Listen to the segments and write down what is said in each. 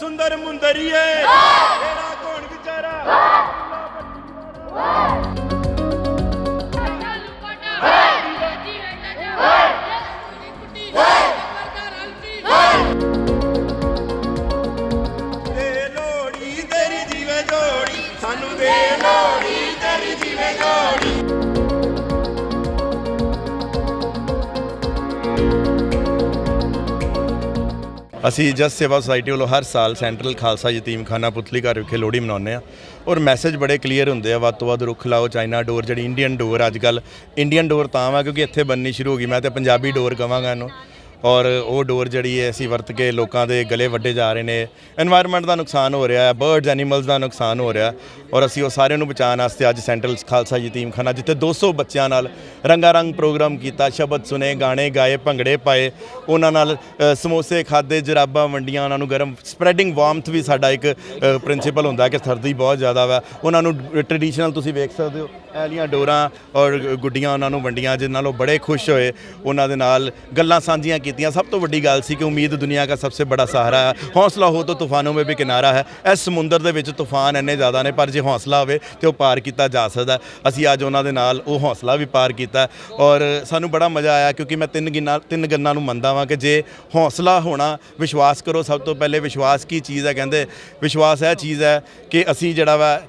ਸੁੰਦਰ ਮੁੰਦਰੀਏ। ਤੇਰਾ ਕੌਣ ਵਿਚਾਰਾ ਦੇ ਲੋੜੀ ਤੇਰੀ ਜੀਵੇ ਜੋੜੀ ਸਾਨੂੰ ਦੇ ਅਸੀਂ ਜਸ ਸੇਵਾ ਸੁਸਾਇਟੀ ਵੱਲੋਂ ਹਰ ਸਾਲ ਸੈਂਟਰਲ ਖਾਲਸਾ ਯਤੀਮਖਾਨਾ ਪੁਤਲੀ ਘਰ ਵਿਖੇ ਲੋਹੜੀ ਮਨਾਉਂਦੇ ਆ ਔਰ ਮੈਸੇਜ ਬੜੇ ਕਲੀਅਰ ਹੁੰਦੇ ਆ, ਵੱਧ ਤੋਂ ਵੱਧ ਰੁੱਖ ਲਾਓ, ਚਾਈਨਾ ਡੋਰ, ਜਿਹੜੀ ਇੰਡੀਅਨ ਡੋਰ ਅੱਜ ਕੱਲ ਇੰਡੀਅਨ ਡੋਰ ਤਾਂ ਵਾ ਕਿਉਂਕਿ ਇੱਥੇ ਬੰਨੀ ਸ਼ੁਰੂ ਹੋ ਗਈ, ਮੈਂ ਤੇ ਪੰਜਾਬੀ ਡੋਰ ਕਵਾਂਗਾ ਇਹਨੂੰ। ਔਰ ਉਹ ਡੋਰ ਜਿਹੜੀ ਹੈ, ਅਸੀਂ ਵਰਤ ਕੇ ਲੋਕਾਂ ਦੇ ਗਲੇ ਵੱਡੇ ਜਾ ਰਹੇ ਨੇ। এনवायरमेंट ਦਾ ਨੁਕਸਾਨ ਹੋ ਰਿਹਾ ਹੈ ਬਰਡਸ ਐਨੀਮਲਸ ਦਾ ਨੁਕਸਾਨ ਹੋ ਰਿਹਾ ਔਰ ਅਸੀਂ ਉਹ ਸਾਰਿਆਂ ਨੂੰ ਬਚਾਉਣ ਵਾਸਤੇ ਅੱਜ ਸੈਂਟਰਲ ਖਾਲਸਾ ਯਤੀਮ ਖਾਨਾ ਜਿੱਥੇ 200 ਬੱਚਿਆਂ ਨਾਲ ਰੰਗਾ ਰੰਗ ਪ੍ਰੋਗਰਾਮ ਕੀਤਾ, ਸ਼ਬਦ ਸੁਨੇ ਗਾਣੇ ਗਾਏ, ਭੰਗੜੇ ਪਾਏ। ਉਹਨਾਂ ਨਾਲ ਸਮੋਸੇ ਖਾਦੇ ਜਰਾਬਾਂ ਵੰਡੀਆਂ, ਉਹਨਾਂ ਨੂੰ ਗਰਮ ਸਪਰੈਡਿੰਗ ਵਾਰਮਥ ਵੀ ਸਾਡਾ ਇੱਕ ਪ੍ਰਿੰਸੀਪਲ ਹੁੰਦਾ ਕਿ ਸਰਦੀ ਬਹੁਤ ਜ਼ਿਆਦਾ ਵਾ। ਉਹਨਾਂ ਨੂੰ ਟ੍ਰੈਡੀਸ਼ਨਲ ਤੁਸੀਂ ਵੇਖ ਸਕਦੇ ਹੋ। ਐਲੀਆਂ ਡੋਰਾਂ ਔਰ ਗੁੱਡੀਆਂ ਉਹਨਾਂ ਨੂੰ ਵੰਡੀਆਂ ਜਿਨ੍ਹਾਂ ਨਾਲ ਉਹ ਬੜੇ ਖੁਸ਼ ਹੋਏ। ਉਹਨਾਂ ਦੇ ਨਾਲ ਗੱਲਾਂ ਸਾਂਝੀਆਂ ਕੀਤੀਆਂ। ਸਭ ਤੋਂ ਵੱਡੀ ਗੱਲ ਸੀ ਕਿ ਉਮੀਦ ਦੁਨੀਆ ਦਾ ਸਭ ਤੋਂ ਬੜਾ ਸਹਾਰਾ ਹੈ। ਹੌਸਲਾ ਹੋ ਤਾਂ ਤੂਫਾਨੋਂ ਮੇ ਵੀ ਕਿਨਾਰਾ ਹੈ। ਇਸ ਸਮੁੰਦਰ ਦੇ ਵਿੱਚ ਤੂਫਾਨ ਇੰਨੇ ਜ਼ਿਆਦਾ ਨੇ, ਪਰ ਜੇ ਹੌਸਲਾ ਹੋਵੇ ਤੇ ਉਹ ਪਾਰ ਕੀਤਾ ਜਾ ਸਕਦਾ ਅਸੀਂ ਅੱਜ ਉਹਨਾਂ ਦੇ ਨਾਲ ਉਹ ਹੌਸਲਾ ਵੀ ਪਾਰ ਕੀਤਾ ਔਰ ਸਾਨੂੰ ਬੜਾ ਮਜ਼ਾ ਆਇਆ ਕਿਉਂਕਿ ਮੈਂ ਤਿੰਨ ਗਿਨਾਂ, ਤਿੰਨ ਗੰਨਾਂ ਨੂੰ ਮੰਨਦਾ ਵਾਂ ਕਿ ਜੇ ਹੌਸਲਾ ਹੋਣਾ, ਵਿਸ਼ਵਾਸ ਕਰੋ। ਸਭ ਤੋਂ ਪਹਿਲੇ ਵਿਸ਼ਵਾਸ ਕੀ ਚੀਜ਼ ਹੈ? ਕਹਿੰਦੇ, ਵਿਸ਼ਵਾਸ ਇਹ ਚੀਜ਼ ਹੈ ਕਿ ਅਸੀਂ ਜਿਹੜਾ ਵਾ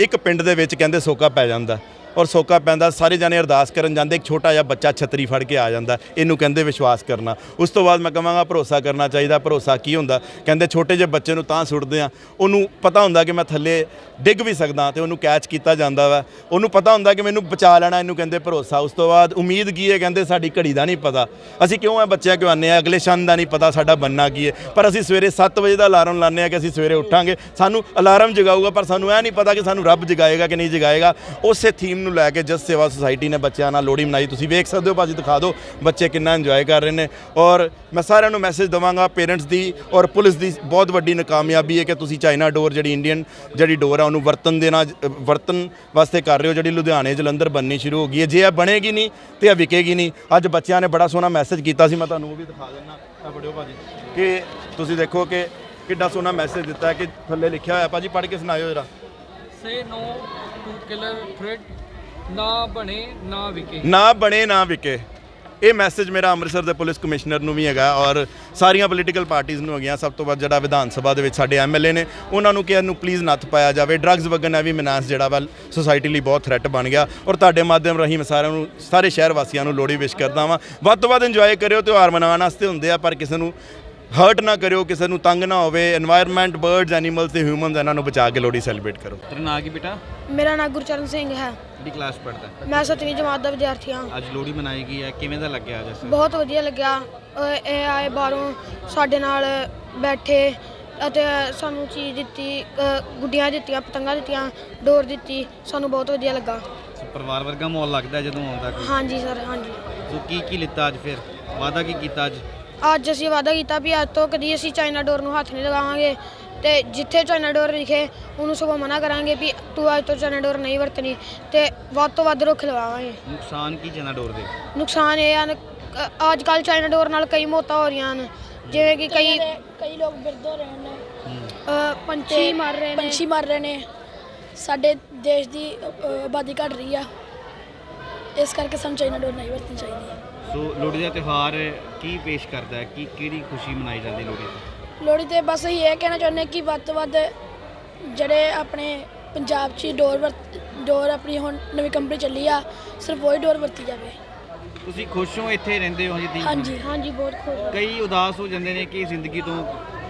ਇੱਕ ਪਿੰਡ ਦੇ ਵਿੱਚ ਕਹਿੰਦੇ ਸੋਕਾ ਪੈ ਜਾਂਦਾ। ਔਰ ਸੋਕਾ ਪੈਂਦਾ, ਸਾਰੇ ਜਾਣੇ ਅਰਦਾਸ ਕਰਨ ਜਾਂਦੇ, ਇੱਕ ਛੋਟਾ ਜਿਹਾ ਬੱਚਾ ਛਤਰੀ ਫੜ ਕੇ ਆ ਜਾਂਦਾ, ਇਹਨੂੰ ਕਹਿੰਦੇ ਵਿਸ਼ਵਾਸ ਕਰਨਾ। ਉਸ ਤੋਂ ਬਾਅਦ ਮੈਂ ਕਹਾਂਗਾ, ਭਰੋਸਾ ਕਰਨਾ ਚਾਹੀਦਾ, ਭਰੋਸਾ ਕੀ ਹੁੰਦਾ? ਕਹਿੰਦੇ ਛੋਟੇ ਜਿਹੇ ਬੱਚੇ ਨੂੰ ਤਾਂ ਸੁੱਟਦੇ ਆ। ਉਹਨੂੰ ਪਤਾ ਹੁੰਦਾ ਕਿ ਮੈਂ ਥੱਲੇ ਡਿੱਗ ਵੀ ਸਕਦਾ ਤੇ ਉਹਨੂੰ ਕੈਚ ਕੀਤਾ ਜਾਂਦਾ ਵਾ। ਉਹਨੂੰ ਪਤਾ ਹੁੰਦਾ ਕਿ ਮੈਨੂੰ ਬਚਾ ਲੈਣਾ, ਇਹਨੂੰ ਕਹਿੰਦੇ ਭਰੋਸਾ। ਉਸ ਤੋਂ ਬਾਅਦ ਉਮੀਦ ਕੀ ਹੈ? ਕਹਿੰਦੇ ਸਾਡੀ ਘੜੀ ਦਾ ਨਹੀਂ ਪਤਾ। ਅਸੀਂ ਕਿਉਂ ਇਹ ਬੱਚਿਆਂ ਕਿਉਂ ਆਉਂਦੇ ਆ? ਅਗਲੇ ਸ਼ਨ ਦਾ ਨਹੀਂ ਪਤਾ ਸਾਡਾ ਬੰਨਾ ਕੀ ਹੈ। ਪਰ ਅਸੀਂ ਸਵੇਰੇ 7 ਵਜੇ ਦਾ ਅਲਾਰਮ ਲਾਉਂਦੇ ਆ ਕਿ ਅਸੀਂ ਸਵੇਰੇ ਉੱਠਾਂਗੇ। ਸਾਨੂੰ ਅਲਾਰਮ ਜਗਾਊਗਾ, ਪਰ ਸਾਨੂੰ ਇਹ ਨਹੀਂ ਪਤਾ ਕਿ ਸਾਨੂੰ ਰੱਬ ਜਗਾਏਗਾ ਕਿ ਨਹੀਂ ਜਗਾਏਗਾ। ਉਸੇ ਥੀਮ ਨੂੰ ਲੈ ਕੇ ਜਸ ਸੇਵਾ ਸੁਸਾਇਟੀ ਨੇ ਬੱਚਿਆਂ ਨਾਲ ਲੋਹੜੀ ਮਨਾਈ। ਤੁਸੀਂ ਵੇਖ ਸਕਦੇ ਹੋ, ਭਾਜੀ ਦਿਖਾ ਦਿਓ, ਬੱਚੇ ਕਿੰਨਾ ਇੰਜੋਏ ਕਰ ਰਹੇ ਨੇ। ਔਰ ਮੈਂ ਸਾਰਿਆਂ ਨੂੰ ਮੈਸੇਜ ਦਵਾਂਗਾ ਪੇਰੈਂਟਸ ਦੀ ਔਰ ਪੁਲਿਸ ਦੀ ਬਹੁਤ ਵੱਡੀ ਨਾਕਾਮਯਾਬੀ ਹੈ ਕਿ ਤੁਸੀਂ ਚਾਈਨਾ ਡੋਰ ਜਿਹੜੀ ਇੰਡੀਅਨ ਜਿਹੜੀ ਡੋਰ ਆ, ਉਹਨੂੰ ਵਰਤਨ ਦੇਣਾ ਵਰਤਨ ਵਾਸਤੇ ਕਰ ਰਹੇ ਹੋ, ਜਿਹੜੀ ਲੁਧਿਆਣੇ ਜਲੰਧਰ ਬੰਨੀ ਸ਼ੁਰੂ ਹੋ ਗਈ ਹੈ। ਜੇ ਇਹ ਬਣੇਗੀ ਨਹੀਂ ਤੇ ਇਹ ਵਿਕੇਗੀ ਨਹੀਂ। ਅੱਜ ਬੱਚਿਆਂ ਨੇ ਬੜਾ ਸੋਹਣਾ ਮੈਸੇਜ ਕੀਤਾ ਸੀ, ਮੈਂ ਤੁਹਾਨੂੰ ਉਹ ਵੀ ਦਿਖਾ ਦਿੰਦਾ। ਆ ਬੜਿਓ ਭਾਜੀ। ਕਿ ਤੁਸੀਂ ਦੇਖੋ ਕਿ ਕਿੱਡਾ ਸੋਹਣਾ ਮੈਸੇਜ ਦਿੱਤਾ ਹੈ ਕਿ ਥੱਲੇ ਲਿਖਿਆ ਹੋਇਆ। ਭਾਜੀ ਪੜ੍ਹ ਕੇ ਸੁਣਾਇਓ ਜਰਾ। Say no to killer thread ਨਾ ਬਣੇ, ਨਾ ਵਿਕੇ। ਨਾ ਬਣੇ, ਨਾ ਵਿਕੇ। ਇਹ ਮੈਸੇਜ ਮੇਰਾ ਅੰਮ੍ਰਿਤਸਰ ਦੇ ਪੁਲਿਸ ਕਮਿਸ਼ਨਰ ਨੂੰ ਵੀ ਹੈਗਾ ਔਰ ਸਾਰੀਆਂ ਪੋਲੀਟੀਕਲ ਪਾਰਟੀਆਂ ਨੂੰ ਹੈਗੀਆਂ। ਸਭ ਤੋਂ ਵੱਧ ਜਿਹੜਾ ਵਿਧਾਨ ਸਭਾ ਦੇ ਵਿੱਚ ਸਾਡੇ ਐਮਐਲਏ ਨੇ, ਉਹਨਾਂ ਨੂੰ ਕਿ ਇਹਨੂੰ ਪਲੀਜ਼ ਨੱਥ ਪਾਇਆ ਜਾਵੇ। ਡਰੱਗਸ ਵਗਨ ਹੈ ਵੀ ਮਨਾਸ ਜਿਹੜਾ ਵਾ ਸੋਸਾਇਟੀ ਲਈ ਬਹੁਤ ਥ੍ਰੈਟ ਬਣ ਗਿਆ। ਔਰ ਤੁਹਾਡੇ ਮਾਧਿਅਮ ਰਾਹੀਂ ਮੈਂ ਸਾਰਿਆਂ ਨੂੰ, ਸਾਰੇ ਸ਼ਹਿਰ ਵਾਸੀਆਂ ਨੂੰ ਲੋਹੜੀ ਵਿਸ਼ ਕਰਦਾ ਵਾਂ। ਵੱਧ ਤੋਂ ਵੱਧ ਇੰਜੋਏ ਕਰਿਓ, ਤਿਉਹਾਰ ਮਨਾਉਣ ਵਾਸਤੇ ਹੁੰਦੇ ਆ, ਪਰ ਕਿਸੇ ਨੂੰ ਹਰਟ ਨਾ ਕਰਿਓ ਕਿਸੇ ਨੂੰ ਤੰਗ ਨਾ ਹੋਵੇ এনवायरमेंट ਬਰਡਸ ਐਨੀਮਲਸ ਤੇ ਹਿਊਮਨਸ ਇਹਨਾਂ ਨੂੰ ਬਚਾ ਕੇ ਲੋਹੜੀ ਸੈਲੀਬ੍ਰੇਟ ਕਰੋ। ਤੇਰਾ ਨਾਂ ਕੀ ਬੇਟਾ? ਮੇਰਾ ਨਾਮ ਗੁਰਚਰਨ ਸਿੰਘ ਹੈ। ਕਿਹੜੀ ਕਲਾਸ ਪੜਦਾ ਮੈਂ 7ਵੀਂ ਜਮਾਤ ਦਾ ਵਿਦਿਆਰਥੀ ਹਾਂ। ਅੱਜ ਲੋਹੜੀ ਮਨਾਈ ਗਈ ਹੈ ਕਿਵੇਂ ਦਾ ਲੱਗਿਆ ਅੱਜ ਬਹੁਤ ਵਧੀਆ ਲੱਗਿਆ। ਇਹ ਆਏ ਬਾਹਰੋਂ ਸਾਡੇ ਨਾਲ ਬੈਠੇ ਅਤੇ ਸਾਨੂੰ ਚੀਜ਼ ਦਿੱਤੀ ਗੁੱਡੀਆਂ ਦਿੱਤੀਆਂ ਪਤੰਗਾਂ ਦਿੱਤੀਆਂ ਡੋਰ ਦਿੱਤੀ ਸਾਨੂੰ ਬਹੁਤ ਵਧੀਆ ਲੱਗਾ। ਪਰਿਵਾਰ ਵਰਗਾ ਮਾਹੌਲ ਲੱਗਦਾ ਹੈ ਜਦੋਂ ਆਉਂਦਾ ਹਾਂਜੀ ਸਰ ਹਾਂਜੀ। ਸੋ ਕੀ ਕੀ ਲਿੱਤਾ ਅੱਜ ਫਿਰ? ਵਾਦਾ ਕੀ ਕੀਤਾ ਅੱਜ? ਅੱਜ ਅਸੀਂ ਵਾਅਦਾ ਕੀਤਾ ਵੀ ਅੱਜ ਤੋਂ ਕਦੀ ਅਸੀਂ ਚਾਈਨਾ ਡੋਰ ਨੂੰ ਹੱਥ ਨਹੀਂ ਲਗਾਵਾਂਗੇ ਤੇ ਜਿੱਥੇ ਚਾਈਨਾ ਡੋਰ ਵਿਖੇ ਉਹਨੂੰ ਸਗੋਂ ਮਨਾ ਕਰਾਂਗੇ ਵੀ ਤੂੰ ਅੱਜ ਤੋਂ ਚਾਈਨਾ ਡੋਰ ਨਹੀਂ ਵਰਤਣੀ ਤੇ ਵੱਧ ਤੋਂ ਵੱਧ ਰੁੱਖ ਲਗਾਵਾਂਗੇ। ਨੁਕਸਾਨ ਕੀ ਜਨਾ ਡੋਰ ਦੇ? ਨੁਕਸਾਨ ਇਹ ਹਨ ਅੱਜ ਕੱਲ ਚਾਈਨਾ ਡੋਰ ਨਾਲ ਕਈ ਮੌਤਾਂ ਹੋ ਰਹੀਆਂ ਹਨ ਜਿਵੇਂ ਕਿ ਕਈ ਕਈ ਲੋਕ ਬਿਰਧ ਹੋ ਰਹੇ ਨੇ। ਅ, ਪੰਛੀ ਮਰ ਰਹੇ ਨੇ। ਪੰਛੀ ਮਰ ਰਹੇ ਨੇ। ਸਾਡੇ ਦੇਸ਼ ਦੀ ਆਬਾਦੀ ਘਟ ਰਹੀ ਆ। ਇਸ ਕਰਕੇ ਸਾਨੂੰ ਚਾਈਨਾ ਡੋਰ ਨਹੀਂ ਵਰਤਣੀ ਚਾਹੀਦੀ ਸੋ ਲੋਹੜੀ ਦਾ ਤਿਉਹਾਰ ਕੀ ਪੇਸ਼ ਕਰਦਾ ਹੈ? ਕੀ ਕਿਹੜੀ ਖੁਸ਼ੀ ਮਨਾਈ ਜਾਂਦੀ ਲੋਹੜੀ ਤੇ? ਲੋਹੜੀ ਤੇ ਬਸ ਅਸੀਂ ਇਹ ਕਹਿਣਾ ਚਾਹੁੰਦੇ ਕਿ ਵੱਧ ਤੋਂ ਵੱਧ ਜਿਹੜੇ ਆਪਣੇ ਪੰਜਾਬ 'ਚ ਹੀ ਡੋਰ ਵਰਤ ਡੋਰ ਆਪਣੀ ਹੁਣ ਨਵੀਂ ਕੰਪਨੀ ਚੱਲੀ ਆ ਸਿਰਫ ਉਹੀ ਡੋਰ ਵਰਤੀ ਜਾਵੇ। ਤੁਸੀਂ ਖੁਸ਼ ਹੋ ਇੱਥੇ ਰਹਿੰਦੇ ਹੋ ਜੀ ਹਾਂਜੀ। ਹਾਂਜੀ ਬਹੁਤ ਖੁਸ਼ ਕਈ ਉਦਾਸ ਹੋ ਜਾਂਦੇ ਨੇ ਕਿ ਜ਼ਿੰਦਗੀ ਤੋਂ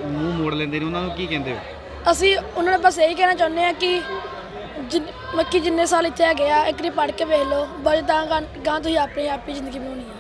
ਮੂੰਹ ਮੋੜ ਲੈਂਦੇ ਨੇ ਉਹਨਾਂ ਨੂੰ ਕੀ ਕਹਿੰਦੇ ਹੋ? ਅਸੀਂ ਉਹਨਾਂ ਨੂੰ ਬਸ ਇਹੀ ਕਹਿਣਾ ਚਾਹੁੰਦੇ ਆ ਕਿ ਜਿਨ ਮੱਕੀ ਜਿੰਨੇ ਸਾਲ ਇੱਥੇ ਹੈਗੇ ਆ, ਇੱਕ ਵਾਰੀ ਪੜ੍ਹ ਕੇ ਵੇਖ ਲਓ, ਬਸ ਤਾਂ ਗਾਂ ਗਾਂ ਤੁਸੀਂ ਆਪਣੀ ਆਪਣੀ ਜ਼ਿੰਦਗੀ ਬਣਾਉਣੀ ਆ।